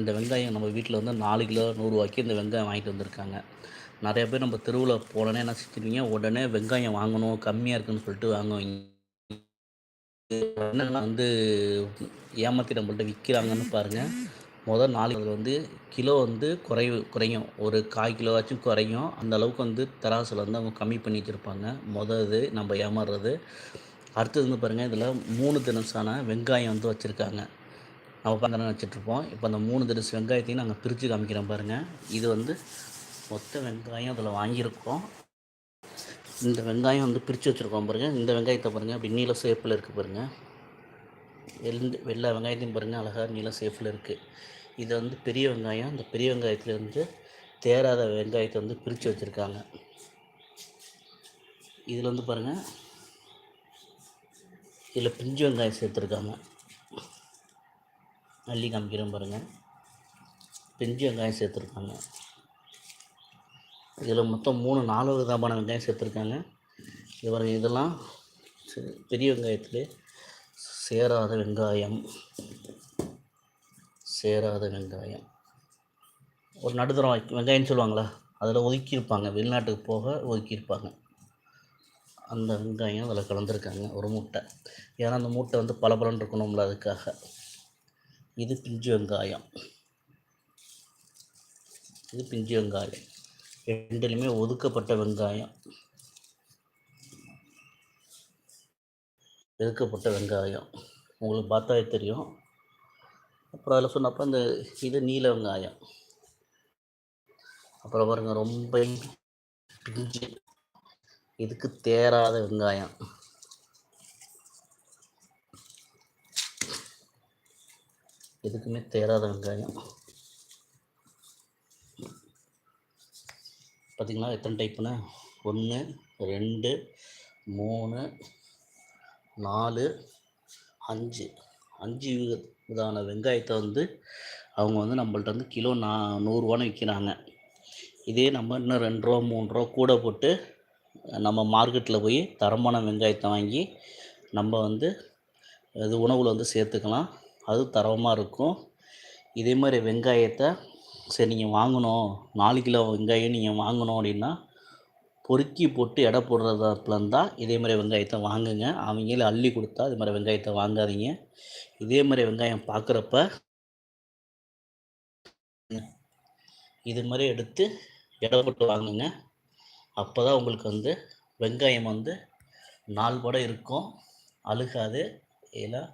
இந்த வெங்காயம் நம்ம வீட்டில் வந்து நாலு கிலோ நூறுரூவாய்க்கு இந்த வெங்காயம் வாங்கிட்டு வந்திருக்காங்க. நிறையா பேர் நம்ம தெருவில் போனோன்னே என்ன செஞ்சுருவீங்க? உடனே வெங்காயம் வாங்கணும் கம்மியாக இருக்குன்னு சொல்லிட்டு வாங்குவீங்க. என்னெல்லாம் வந்து ஏமாற்றி நம்மள்ட்ட விற்கிறாங்கன்னு பாருங்கள் முதல் நாலு இதில் வந்து கிலோ வந்து குறைவு குறையும். ஒரு கால் கிலோவாச்சும் குறையும். அந்த அளவுக்கு வந்து தராசில் வந்து அவங்க கம்மி பண்ணி வச்சுருப்பாங்க மொதல் இது நம்ம ஏமாறுறது. அடுத்தது வந்து பாருங்கள் இதில் மூணு தினசான வெங்காயம் வந்து வச்சுருக்காங்க. நம்ம பார்க்கணும் வச்சுட்ருப்போம் இப்போ அந்த மூணு தினசு வெங்காயத்தையும் நாங்கள் பிரித்து காமிக்கிறோம் பாருங்கள் இது வந்து மொத்த வெங்காயம் அதில் வாங்கியிருக்கோம். இந்த வெங்காயம் வந்து பிரித்து வச்சுருக்கோம் பாருங்கள் இந்த வெங்காயத்தை பாருங்கள் அப்படி நீல சேஃபில் இருக்குது பாருங்கள் எந்த எல்லா வெங்காயத்தையும் பாருங்கள் அழகாக நீல சேஃபில் இருக்குது இது வந்து பெரிய வெங்காயம். இந்த பெரிய வெங்காயத்துலேருந்து தேராத வெங்காயத்தை வந்து பிரித்து வச்சுருக்காங்க. இதில் வந்து பாருங்கள் இதில் பிஞ்சு வெங்காயம் சேர்த்துருக்காங்க. அள்ளி காமிக்கிறேன் பாருங்கள் பெஞ்சு வெங்காயம் சேர்த்துருக்காங்க. இதில் மொத்தம் மூணு நாலு விதமான வெங்காயம் சேர்த்துருக்காங்க. இது இதெல்லாம் பெரிய வெங்காயத்தில் சேராத வெங்காயம். சேராத வெங்காயம். ஒரு நடுத்தரம் வெங்காயம்னு சொல்லுவாங்களா? அதில் ஒதுக்கியிருப்பாங்க. வெளிநாட்டுக்கு போக ஒதுக்கியிருப்பாங்க. அந்த வெங்காயம் அதில் கலந்துருக்காங்க ஒரு மூட்டை. ஏன்னா அந்த மூட்டை வந்து பளபளன்னு இருக்கணும்ல அதுக்காக. இது பிஞ்சு வெங்காயம். இது பிஞ்சு வெங்காயம். ரெண்டுலையுமே ஒதுக்கப்பட்ட வெங்காயம். ஒதுக்கப்பட்ட வெங்காயம். உங்களுக்கு பார்த்தாவே தெரியும். அப்புறம் அதில் சொன்னப்போ இந்த இது நீல வெங்காயம். அப்புறம் பாருங்க ரொம்ப பிஞ்சு. இதுக்கு தேராத வெங்காயம். எதுக்குமே தேராத வெங்காயம். பார்த்தீங்களா எத்தனை டைப்புன்னு ஒன்று ரெண்டு மூணு நாலு அஞ்சு. அஞ்சு வித- வெங்காயத்தை வந்து அவங்க வந்து நம்மள்ட்ட வந்து கிலோ நா நூறுரூவான்னு விற்கிறாங்க இதே நம்ம இன்னும் ரெண்டு ரூபா மூணு ரூபா கூட போட்டு நம்ம மார்க்கெட்டில் போய் தரமான வெங்காயத்தை வாங்கி நம்ம வந்து இது உணவில் வந்து சேர்த்துக்கலாம். அது தரமாக இருக்கும். இதே மாதிரி வெங்காயத்தை சரி நீங்கள் வாங்கணும். நாலு கிலோ வெங்காயம் நீங்கள் வாங்கணும் அப்படின்னா பொறுக்கி போட்டு எடை போடுறதா இருந்தால் இதே மாதிரி வெங்காயத்தை வாங்குங்க. அவங்களே அள்ளி கொடுத்தா இது மாதிரி வெங்காயத்தை வாங்காதீங்க. இதே மாதிரி வெங்காயம் பார்க்குறப்ப இது மாதிரி எடுத்து எடை போட்டு வாங்குங்க. அப்போ தான் உங்களுக்கு வந்து வெங்காயம் வந்து நாள் கூட இருக்கும். அழுகாது. இதெல்லாம்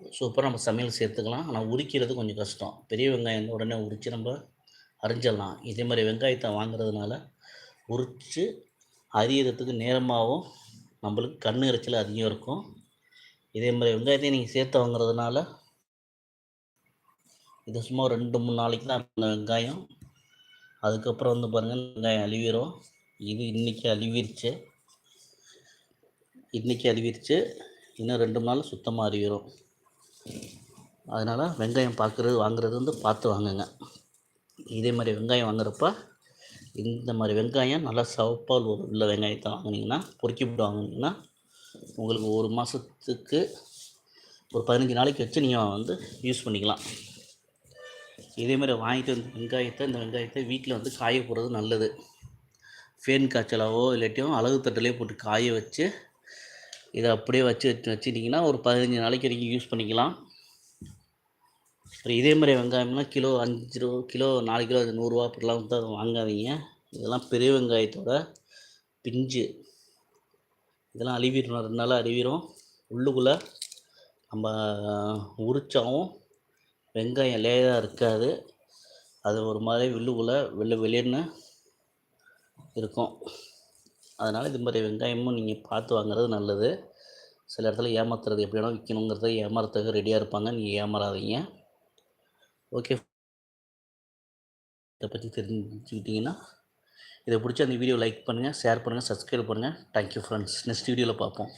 சூப்பராக நம்ம சமையல் சேர்த்துக்கலாம். ஆனால் உரிக்கிறது கொஞ்சம் கஷ்டம். பெரிய வெங்காயம் உடனே உரித்து நம்ம அரிஞ்சிடலாம். இதே மாதிரி வெங்காயத்தை வாங்குறதுனால உரித்து அரியறதுக்கு நேரமாகவும் நம்மளுக்கு கண் எரிச்சல் அதிகம் இருக்கும். இதே மாதிரி வெங்காயத்தையும் நீங்கள் சேர்த்து வாங்குறதுனால இது சும்மா ரெண்டு மூணு நாளைக்கு தான் அந்த வெங்காயம். அதுக்கப்புறம் வந்து பாருங்கள் வெங்காயம் அழிவிடும் இது இன்றைக்கி அழிவிருச்சு. இன்றைக்கி அழிவிருச்சு. இன்னும் ரெண்டு மூணு நாள் சுத்தமாக அழிவிடும் அதனால் வெங்காயம் பார்க்குறது வாங்குறது வந்து பார்த்து வாங்குங்க. இதே மாதிரி வெங்காயம் வாங்குறப்ப இந்த மாதிரி வெங்காயம் நல்லா சவப்பால் ஒரு உள்ள வெங்காயத்தை வாங்குனீங்கன்னா பொறுக்கி போட்டு வாங்குனீங்கன்னா உங்களுக்கு ஒரு மாதத்துக்கு ஒரு பதினஞ்சு நாளைக்கு வச்சு நீங்கள் வந்து யூஸ் பண்ணிக்கலாம். இதே மாதிரி வாங்கிட்டு வந்து வெங்காயத்தை இந்த வெங்காயத்தை வீட்டில் வந்து காய போடுறது நல்லது. ஃபேன் காய்ச்சலாவோ இல்லாட்டியும் அழகு தட்டிலே போட்டு காய வச்சு இதை அப்படியே வச்சு வச்சு வச்சுட்டிங்கன்னா ஒரு பதினஞ்சு நாளைக்கு வரைக்கும் யூஸ் பண்ணிக்கலாம். அப்புறம் இதே மாதிரி வெங்காயம்லாம் கிலோ அஞ்சு ரூபா கிலோ நாலு கிலோ அது நூறுரூவா அப்படிலாம் வந்து அதை வாங்காதீங்க. இதெல்லாம் பெரிய வெங்காயத்தோட பிஞ்சு. இதெல்லாம் அழிவிடும் ரெண்டு நாள் அழிவிடும் உள்ளுக்குள்ளே நம்ம உரிச்சாவும் வெங்காயம் லேயாக இருக்காது. அது ஒரு மாதிரி உள்ளுக்குள்ளே வெளில வெளியேன்னு இருக்கும். அதனால் இது மாதிரி வெங்காயமும் நீங்கள் பார்த்து வாங்குறது நல்லது. சில இடத்துல ஏமாத்துறது எப்படி வேணால் விற்கணுங்கிறத ஏமாறத்துக்கு ரெடியாக இருப்பாங்க. நீங்கள் ஏமாறாதீங்க. ஓகே இதை பற்றி தெரிஞ்சுக்கிட்டிங்கன்னா இதை பிடிச்சி அந்த வீடியோ லைக் பண்ணுங்கள் ஷேர் பண்ணுங்கள் சப்ஸ்கிரைப் பண்ணுங்கள் தேங்க்யூ ஃப்ரெண்ட்ஸ் நெக்ஸ்ட் வீடியோவில் பார்ப்போம்.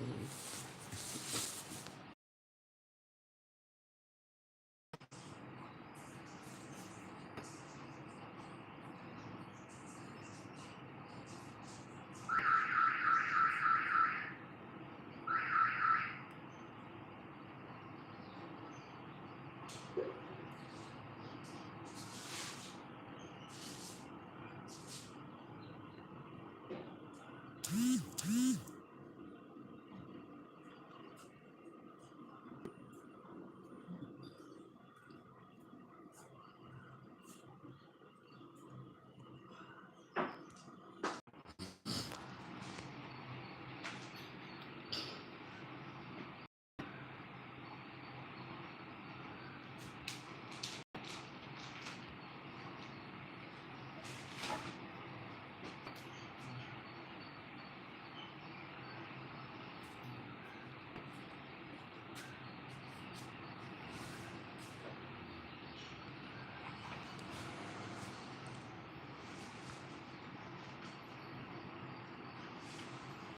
Mm-hmm.